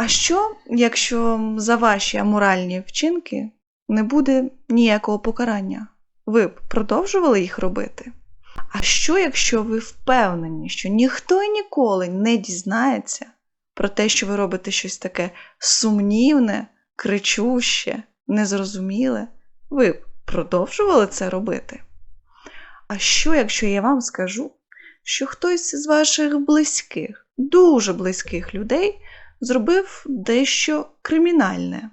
А що, якщо за ваші аморальні вчинки не буде ніякого покарання? Ви б продовжували їх робити? А що, якщо ви впевнені, що ніхто і ніколи не дізнається про те, що ви робите щось таке сумнівне, кричуще, незрозуміле, ви б продовжували це робити? А що, якщо я вам скажу, що хтось з ваших близьких, дуже близьких людей зробив дещо кримінальне?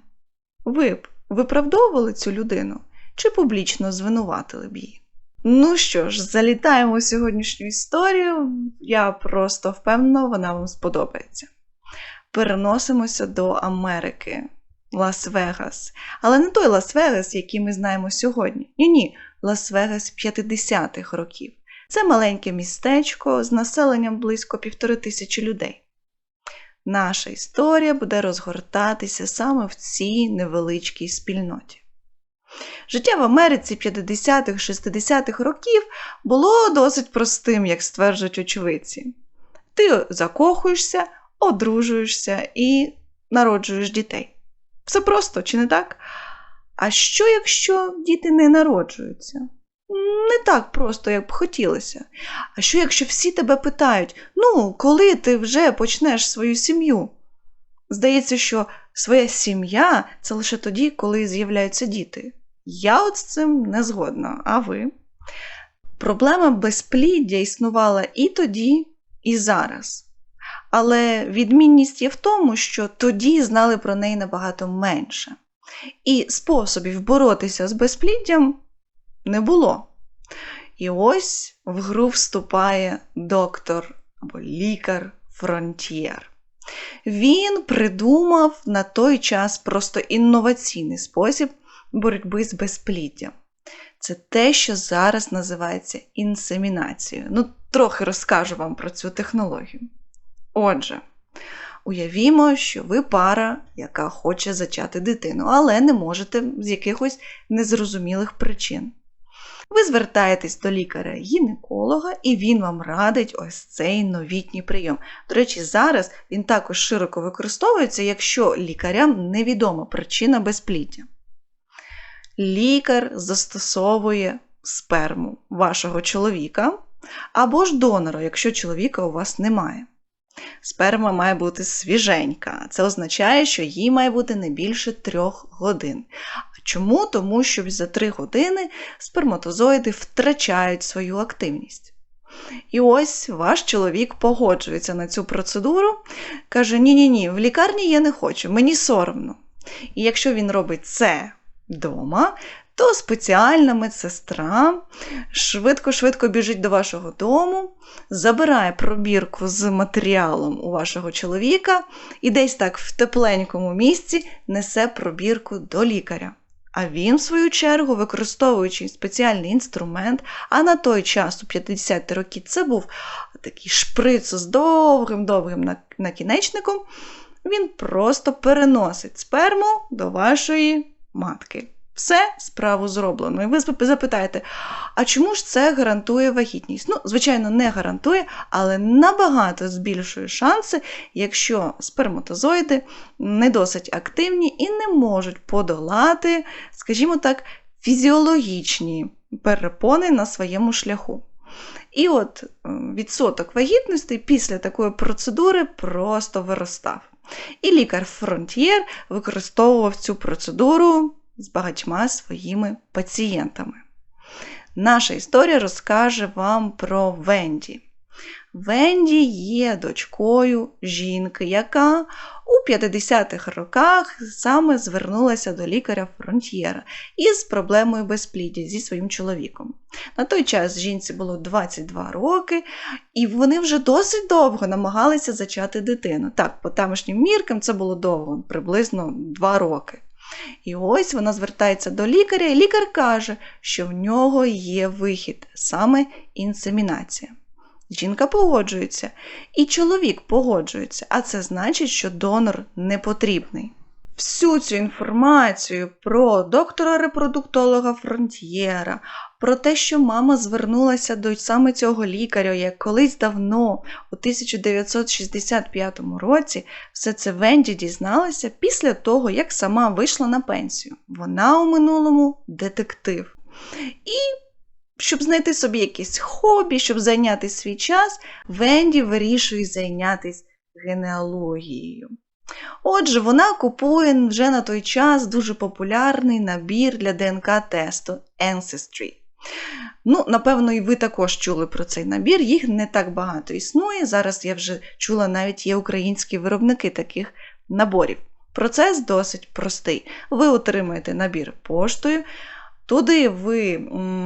Ви б виправдовували цю людину чи публічно звинуватили б її? Ну що ж, залітаємо у сьогоднішню історію. Я просто впевнена, вона вам сподобається. Переносимося до Америки, Лас-Вегас. Але не той Лас-Вегас, який ми знаємо сьогодні. Ні-ні, Лас-Вегас 50-х років. Це маленьке містечко з населенням близько півтори тисячі людей. Наша історія буде розгортатися саме в цій невеличкій спільноті. Життя в Америці 50-х, 60-х років було досить простим, як стверджують очевидці. Ти закохуєшся, одружуєшся і народжуєш дітей. Все просто, чи не так? А що, якщо діти не народжуються? Не так просто, як б хотілося. А що, якщо всі тебе питають: ну, коли ти вже почнеш свою сім'ю? Здається, що своя сім'я це лише тоді, коли з'являються діти. Я от з цим не згодна, а ви? Проблема безпліддя існувала і тоді, і зараз. Але відмінність є в тому, що тоді знали про неї набагато менше. І способів боротися з безпліддям не було. І ось в гру вступає доктор або лікар Фронтієр. Він придумав на той час просто інноваційний спосіб боротьби з безпліддям. Це те, що зараз називається інсемінацією. Ну, трохи розкажу вам про цю технологію. Отже, уявімо, що ви пара, яка хоче зачати дитину, але не можете з якихось незрозумілих причин. Ви звертаєтесь до лікаря-гінеколога, і він вам радить ось цей новітній прийом. До речі, зараз він також широко використовується, якщо лікарям невідома причина безпліддя. Лікар застосовує сперму вашого чоловіка або ж донора, якщо чоловіка у вас немає. Сперма має бути свіженька. Це означає, що їй має бути не більше трьох годин. Чому? Тому що за три години сперматозоїди втрачають свою активність. І ось ваш чоловік погоджується на цю процедуру, каже: Ні-ні ні, в лікарні я не хочу, мені соромно. І якщо він робить це вдома, то спеціальна медсестра швидко-швидко біжить до вашого дому, забирає пробірку з матеріалом у вашого чоловіка і десь так в тепленькому місці несе пробірку до лікаря. А він, в свою чергу, використовуючи спеціальний інструмент, а на той час, у 50-ті роки, це був такий шприц з довгим-довгим накінечником, він просто переносить сперму до вашої матки. Все справу зроблено. І ви запитаєте, а чому ж це гарантує вагітність? Ну, звичайно, не гарантує, але набагато збільшує шанси, якщо сперматозоїди не досить активні і не можуть подолати, скажімо так, фізіологічні перепони на своєму шляху. І от е, відсоток вагітності після такої процедури просто виростав. І лікар Фронтьєр використовував цю процедуру з багатьма своїми пацієнтами. Наша історія розкаже вам про Венді. Венді є дочкою жінки, яка у 50-х роках саме звернулася до лікаря Фронтьєра із проблемою безпліддя зі своїм чоловіком. На той час жінці було 22 роки, і вони вже досить довго намагалися зачати дитину. Так, по тамошнім міркам це було довго, приблизно 2 роки. І ось вона звертається до лікаря, і лікар каже, що в нього є вихід, саме інсемінація. Жінка погоджується, і чоловік погоджується, а це значить, що донор не потрібний. Всю цю інформацію про доктора-репродуктолога Фронтьєра, про те, що мама звернулася до саме цього лікаря, як колись давно, у 1965 році, все це Венді дізналася після того, як сама вийшла на пенсію. Вона у минулому детектив. І щоб знайти собі якесь хобі, щоб зайняти свій час, Венді вирішує зайнятися генеалогією. Отже, вона купує вже на той час дуже популярний набір для ДНК-тесту Ancestry. Ну, напевно, і ви також чули про цей набір, їх не так багато існує. Зараз я вже чула, навіть є українські виробники таких наборів. Процес досить простий. Ви отримуєте набір поштою. Туди ви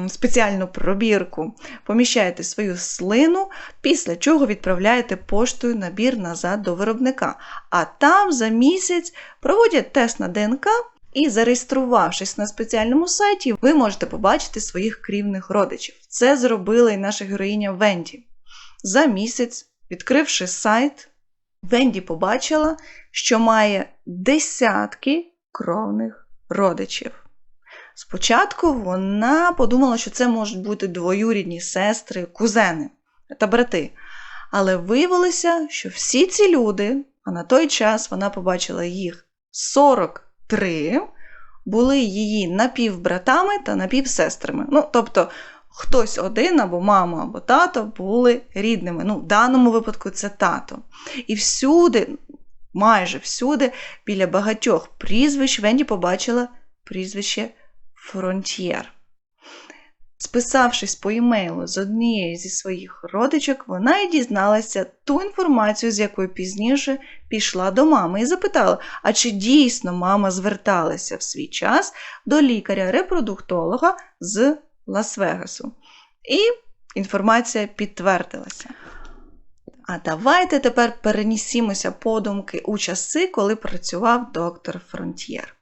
спеціальну пробірку поміщаєте свою слину, після чого відправляєте поштою набір назад до виробника. А там за місяць проводять тест на ДНК і, зареєструвавшись на спеціальному сайті, ви можете побачити своїх крівних родичів. Це зробила і наша героїня Венді. За місяць, відкривши сайт, Венді побачила, що має десятки кровних родичів. Спочатку вона подумала, що це можуть бути двоюрідні сестри, кузени та брати. Але виявилося, що всі ці люди, а на той час вона побачила їх 43, були її напівбратами та напівсестрами. Ну, тобто, хтось один, або мама, або тато були рідними. Ну, в даному випадку це тато. І всюди, майже всюди, біля багатьох прізвищ Венді побачила прізвище Фронтьєр. Списавшись по імейлу з однією зі своїх родичок, вона й дізналася ту інформацію, з якою пізніше пішла до мами, і запитала, а чи дійсно мама зверталася в свій час до лікаря-репродуктолога з Лас-Вегасу. І інформація підтвердилася. А давайте тепер перенісімося подумки у часи, коли працював доктор Фронтьєр.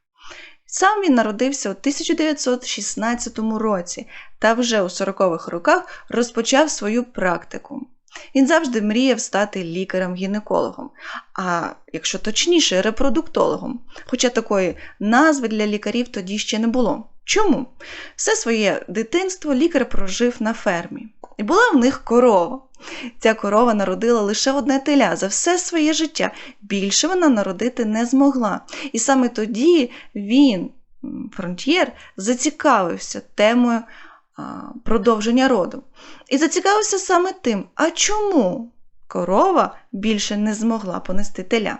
Сам він народився у 1916 році та вже у 40-х роках розпочав свою практику. Він завжди мріяв стати лікарем-гінекологом, а якщо точніше, репродуктологом. Хоча такої назви для лікарів тоді ще не було. Чому? Все своє дитинство лікар прожив на фермі. І була в них корова. Ця корова народила лише одне теля за все своє життя. Більше вона народити не змогла. І саме тоді він, фронтьєр, зацікавився темою продовження роду. І зацікавився саме тим, а чому корова більше не змогла понести теля.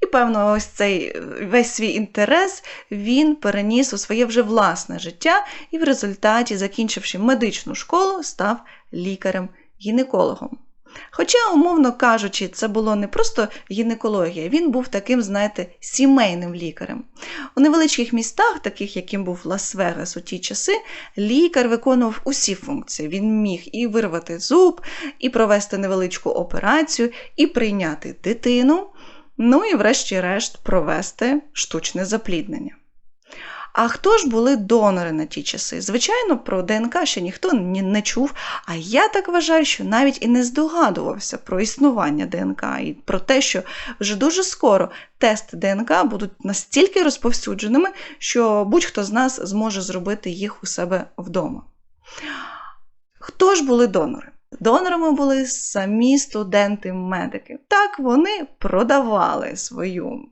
І, певно, ось цей весь свій інтерес він переніс у своє вже власне життя і в результаті, закінчивши медичну школу, став лікарем-гінекологом. Хоча, умовно кажучи, це було не просто гінекологія, він був таким, знаєте, сімейним лікарем. У невеличких містах, таких яким був Лас-Вегас у ті часи, лікар виконував усі функції. Він міг і вирвати зуб, і провести невеличку операцію, і прийняти дитину. Ну і, врешті-решт, провести штучне запліднення. А хто ж були донори на ті часи? Звичайно, про ДНК ще ніхто не чув, а я так вважаю, що навіть і не здогадувався про існування ДНК і про те, що вже дуже скоро тести ДНК будуть настільки розповсюдженими, що будь-хто з нас зможе зробити їх у себе вдома. Хто ж були донори? Донорами були самі студенти-медики. Так, вони продавали свою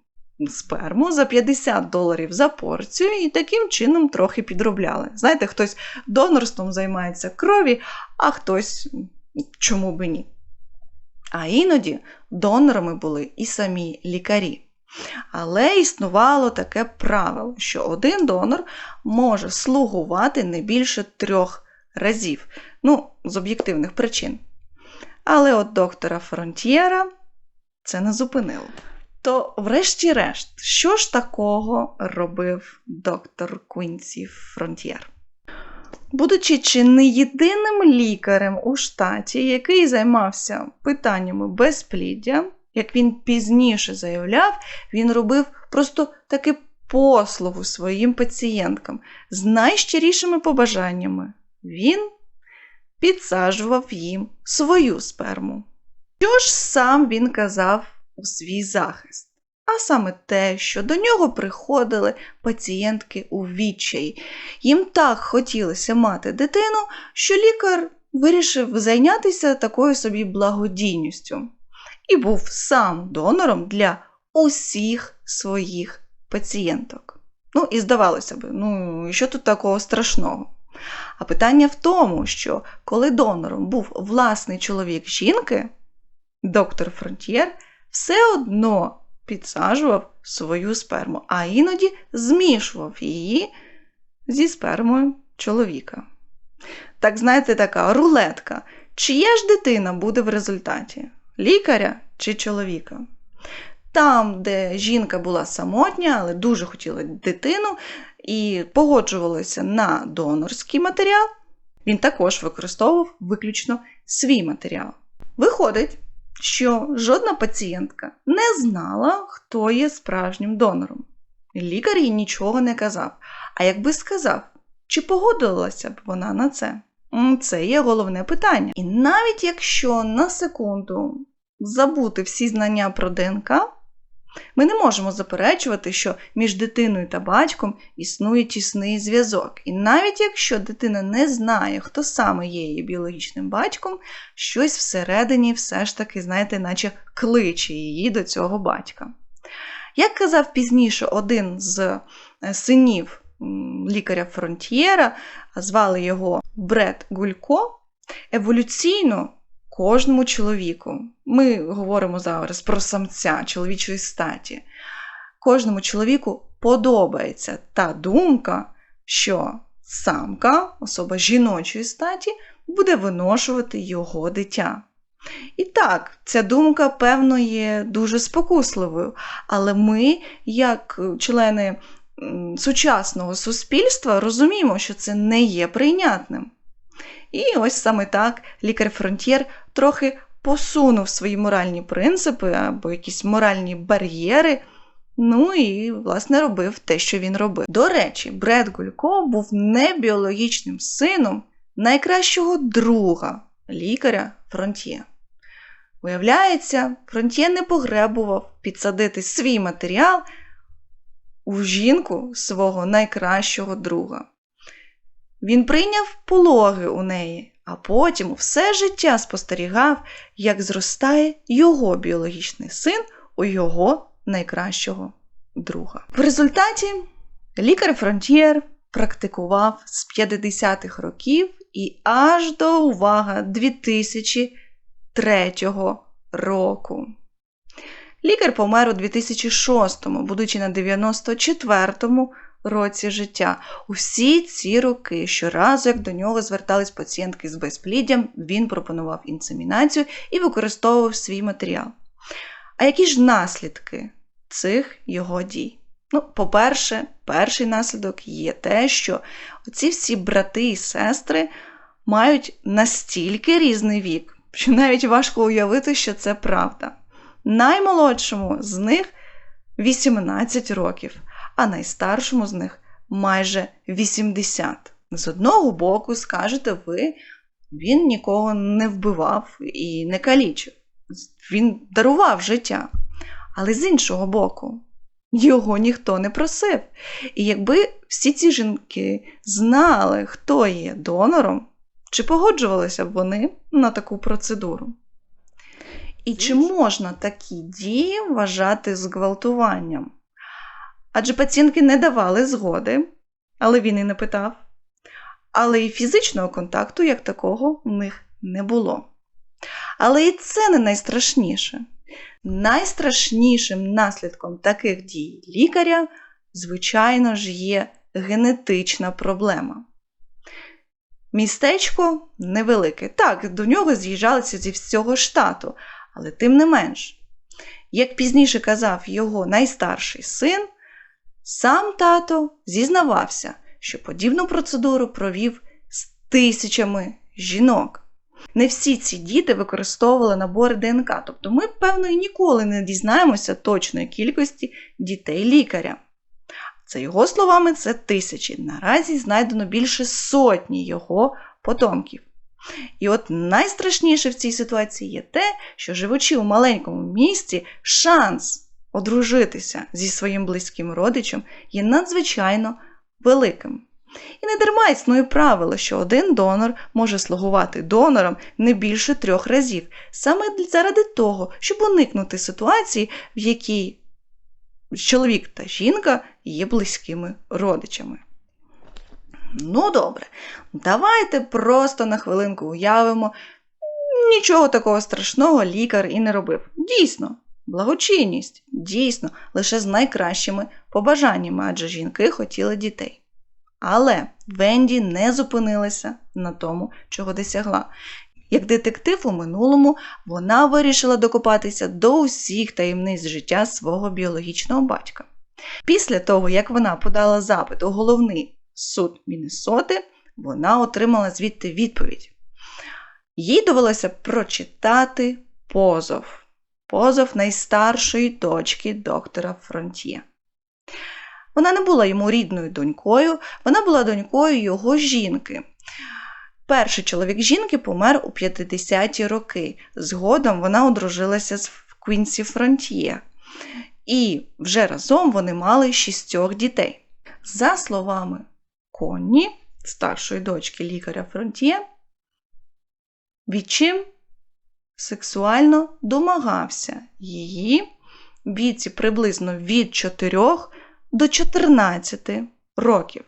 сперму за 50 доларів за порцію і таким чином трохи підробляли. Знаєте, хтось донорством займається крові, а хтось чому би ні. А іноді донорами були і самі лікарі. Але існувало таке правило, що один донор може слугувати не більше трьох разів. Ну, з об'єктивних причин. Але от доктора Фронтьєра це не зупинило. То, врешті-решт, що ж такого робив доктор Квінсі Фронтьєр? Будучи чи не єдиним лікарем у штаті, який займався питаннями безпліддя, як він пізніше заявляв, він робив просто таки послугу своїм пацієнткам з найщирішими побажаннями. Він підсаджував їм свою сперму. Що ж сам він казав у свій захист? а саме те, що до нього приходили пацієнтки у відчаї. Їм так хотілося мати дитину, що лікар вирішив зайнятися такою собі благодійністю і був сам донором для усіх своїх пацієнток. Ну, і здавалося б, ну що тут такого страшного? А питання в тому, що коли донором був власний чоловік жінки, доктор Фронтьєр все одно підсаджував свою сперму, а іноді змішував її зі спермою чоловіка. Так, знаєте, така рулетка. Чия ж дитина буде в результаті? Лікаря чи чоловіка? Там, де жінка була самотня, але дуже хотіла дитину і погоджувалася на донорський матеріал, він також використовував виключно свій матеріал. Виходить, що жодна пацієнтка не знала, хто є справжнім донором. Лікар їй нічого не казав. А якби сказав, чи погодилася б вона на це? Це є головне питання. І навіть якщо на секунду забути всі знання про ДНК, ми не можемо заперечувати, що між дитиною та батьком існує тісний зв'язок. І навіть якщо дитина не знає, хто саме є її біологічним батьком, щось всередині все ж таки, знаєте, наче кличе її до цього батька. Як казав пізніше один з е, синів лікаря Фронтьєра, звали його Бред Гулько, еволюційно кожному чоловіку. Ми говоримо зараз про самця чоловічої статі. Кожному чоловіку подобається та думка, що самка, особа жіночої статі, буде виношувати його дитя. І так, ця думка, певно, є дуже спокусливою, але ми, як члени сучасного суспільства, розуміємо, що це не є прийнятним. І ось саме так лікар Фронтєр трохи посунув свої моральні принципи або якісь моральні бар'єри. Ну і, власне, робив те, що він робив. До речі, Бред Гулько був не біологічним сином найкращого друга лікаря Фронтє. Виявляється, Фронтє не погребував підсадити свій матеріал у жінку свого найкращого друга. Він прийняв пологи у неї, а потім все життя спостерігав, як зростає його біологічний син у його найкращого друга. В результаті лікар Фронтьєр практикував з 50-х років і аж до увага 2003 року. Лікар помер у 2006-му, будучи на 94-му році життя. Усі ці роки, щоразу, як до нього звертались пацієнтки з безпліддям, він пропонував інсемінацію і використовував свій матеріал. А які ж наслідки цих його дій? Ну, По-перше, перший наслідок є те, що оці всі брати і сестри мають настільки різний вік, що навіть важко уявити, що це правда. Наймолодшому з них 18 років, а найстаршому з них майже 80. З одного боку, скажете ви, він нікого не вбивав і не калічив. Він дарував життя. Але з іншого боку, його ніхто не просив. І якби всі ці жінки знали, хто є донором, чи погоджувалися б вони на таку процедуру? І чи можна такі дії вважати зґвалтуванням? Адже пацієнтки не давали згоди, але він і не питав. Але і фізичного контакту, як такого, у них не було. Але і це не найстрашніше. Найстрашнішим наслідком таких дій лікаря, звичайно ж, є генетична проблема. Містечко невелике. Так, до нього з'їжджалися зі всього штату, але тим не менш, як пізніше казав його найстарший син, сам тато зізнавався, що подібну процедуру провів з тисячами жінок. Не всі ці діти використовували набори ДНК, тобто ми, певно, і ніколи не дізнаємося точної кількості дітей лікаря. За його словами, це тисячі. Наразі знайдено більше сотні його потомків. І от найстрашніше в цій ситуації є те, що живучи у маленькому місті, шанс одружитися зі своїм близьким родичем є надзвичайно великим. І не дарма існує правило, що один донор може слугувати донором не більше трьох разів, саме заради того, щоб уникнути ситуації, в якій чоловік та жінка є близькими родичами. Ну, добре, давайте просто на хвилинку уявимо, нічого такого страшного лікар і не робив. Дійсно, благочинність, дійсно, лише з найкращими побажаннями, адже жінки хотіли дітей. Але Венді не зупинилася на тому, чого досягла. Як детектив у минулому, вона вирішила докопатися до усіх таємниць життя свого біологічного батька. Після того, як вона подала запит у головний суд Міннесоти, вона отримала звідти відповідь. Їй довелося прочитати позов. Позов найстаршої дочки доктора Фронтє. Вона не була йому рідною донькою, вона була донькою його жінки. Перший чоловік жінки помер у 50-ті роки. Згодом вона одружилася з Квінсі Фронтіє. І вже разом вони мали шістьох дітей. За словами Конні, старшої дочки лікаря Фронтіє, відчим сексуально домагався її віці приблизно від 4 до 14 років.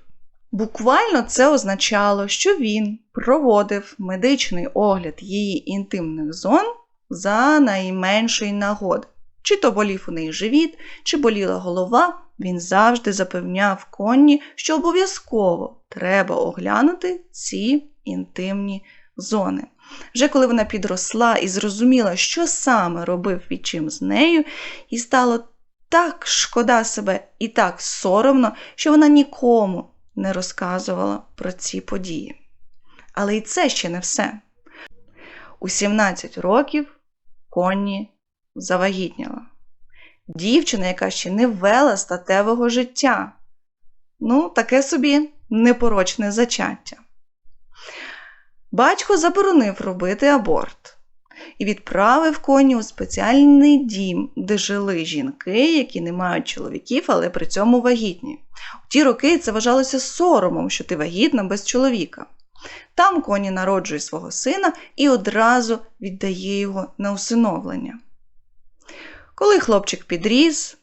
Буквально це означало, що він проводив медичний огляд її інтимних зон за найменшої нагоди. Чи то болів у неї живіт, чи боліла голова, він завжди запевняв конні, що обов'язково треба оглянути ці інтимні зони. Вже коли вона підросла і зрозуміла, що саме робив відчим з нею, і стало так шкода себе і так соромно, що вона нікому не розказувала про ці події. Але і це ще не все. У 17 років Конні завагітніла. Дівчина, яка ще не вела статевого життя. Ну, таке собі непорочне зачаття. Батько заборонив робити аборт і відправив коні у спеціальний дім, де жили жінки, які не мають чоловіків, але при цьому вагітні. У ті роки це вважалося соромом, що ти вагітна без чоловіка. Там коні народжує свого сина і одразу віддає його на усиновлення. Коли хлопчик підріс,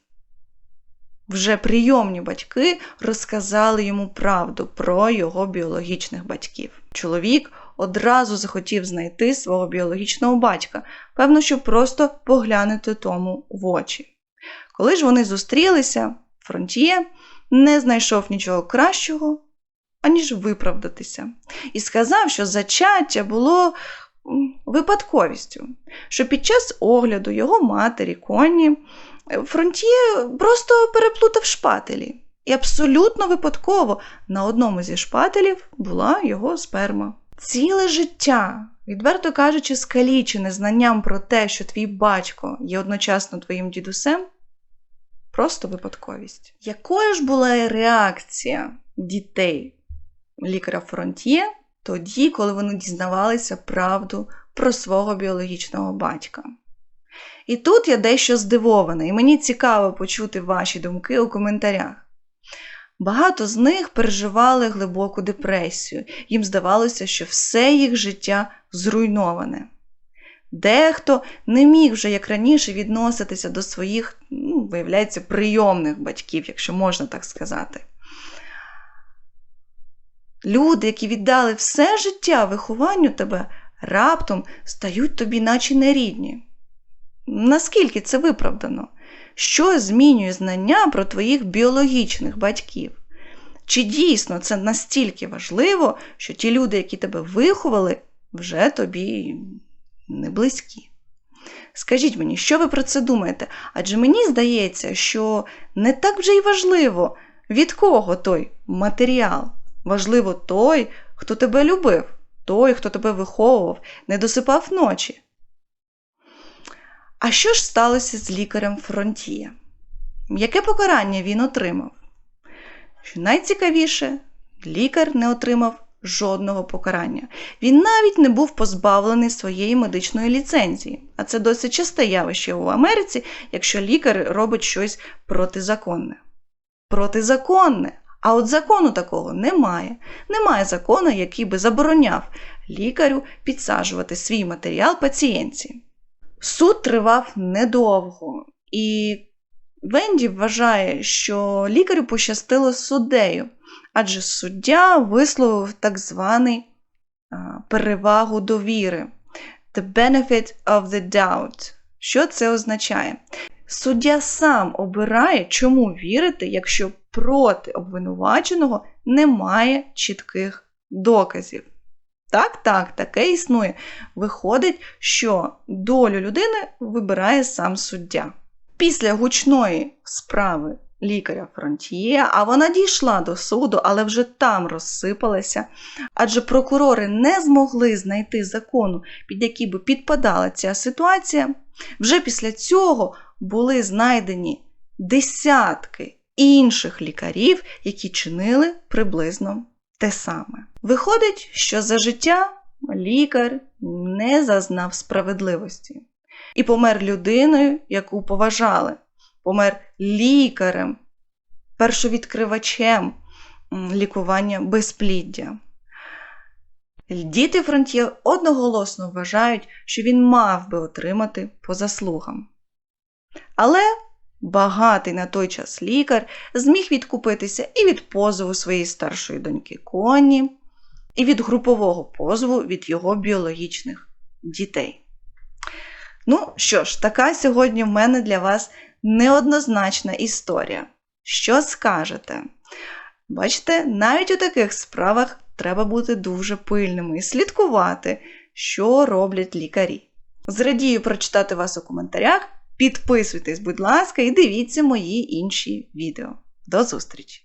вже прийомні батьки розказали йому правду про його біологічних батьків. Чоловік одразу захотів знайти свого біологічного батька, певно, щоб просто поглянути тому в очі. Коли ж вони зустрілися, Фронтіє не знайшов нічого кращого, аніж виправдатися, і сказав, що зачаття було випадковістю, що під час огляду його матері Конні Фронтіє просто переплутав шпателі. І абсолютно випадково на одному зі шпателів була його сперма. Ціле життя, відверто кажучи, скалічене знанням про те, що твій батько є одночасно твоїм дідусем, просто випадковість. Якою ж була реакція дітей лікаря Фронтіє тоді, коли вони дізнавалися правду про свого біологічного батька? І тут я дещо здивована, і мені цікаво почути ваші думки у коментарях. Багато з них переживали глибоку депресію, їм здавалося, що все їх життя зруйноване. Дехто не міг вже, як раніше, відноситися до своїх, ну, виявляється, прийомних батьків, якщо можна так сказати. Люди, які віддали все життя вихованню тебе, раптом стають тобі, наче нерідні. Наскільки це виправдано? Що змінює знання про твоїх біологічних батьків? Чи дійсно це настільки важливо, що ті люди, які тебе виховали, вже тобі не близькі? Скажіть мені, що ви про це думаєте? Адже мені здається, що не так вже й важливо, від кого той матеріал. Важливо той, хто тебе любив, той, хто тебе виховував, не досипав ночі. А що ж сталося з лікарем Фронтія? Яке покарання він отримав? Що найцікавіше, лікар не отримав жодного покарання. Він навіть не був позбавлений своєї медичної ліцензії. А це досить часте явище у Америці, якщо лікар робить щось протизаконне. Протизаконне. А от закону такого немає. Немає закону, який би забороняв лікарю підсаджувати свій матеріал пацієнтці. Суд тривав недовго, і Венді вважає, що лікарю пощастило суддею, адже суддя висловив так званий перевагу довіри the benefit of the doubt. Що це означає? Суддя сам обирає, чому вірити, якщо проти обвинуваченого немає чітких доказів. Так, так, таке існує. Виходить, що долю людини вибирає сам суддя. Після гучної справи лікаря Фронтіє, а вона дійшла до суду, але вже там розсипалася, адже прокурори не змогли знайти закону, під який би підпадала ця ситуація. Вже після цього були знайдені десятки інших лікарів, які чинили приблизно те саме. Виходить, що за життя лікар не зазнав справедливості і помер людиною, яку поважали, помер лікарем, першовідкривачем лікування безпліддя. Діти Фронтє одноголосно вважають, що він мав би отримати по заслугам. Але багатий на той час лікар зміг відкупитися і від позову своєї старшої доньки Конні, і від групового позову від його біологічних дітей. Ну що ж, така сьогодні в мене для вас неоднозначна історія. Що скажете? Бачите, навіть у таких справах треба бути дуже пильними і слідкувати, що роблять лікарі. Зрадію прочитати вас у коментарях. Підписуйтесь, будь ласка, і дивіться мої інші відео. До зустрічі!